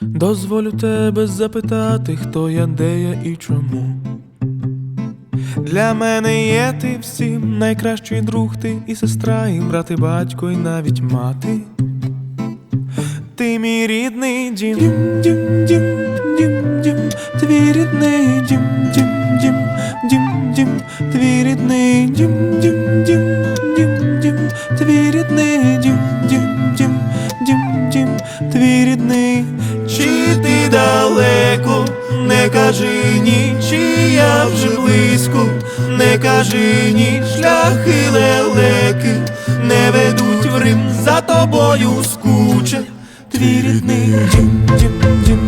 Дозволю тебе запитати, хто я, де я і чому. Для мене є ти всім найкращий друг ти і сестра, і брат, і батько, і навіть мати. Ти мій рідний дім, дім, дім, дім, дім, дім, твій рідний дім, дім, дім, дім, дім, твій рідний дім, дім, дім, дім, дім, твій рідний дім, дім, дім, дім, дім, твій рідний. Кажи ні, чи я вже близько, не кажи ні, шляхи лелеки не ведуть в Рим, за тобою скуче, твій рідний дім,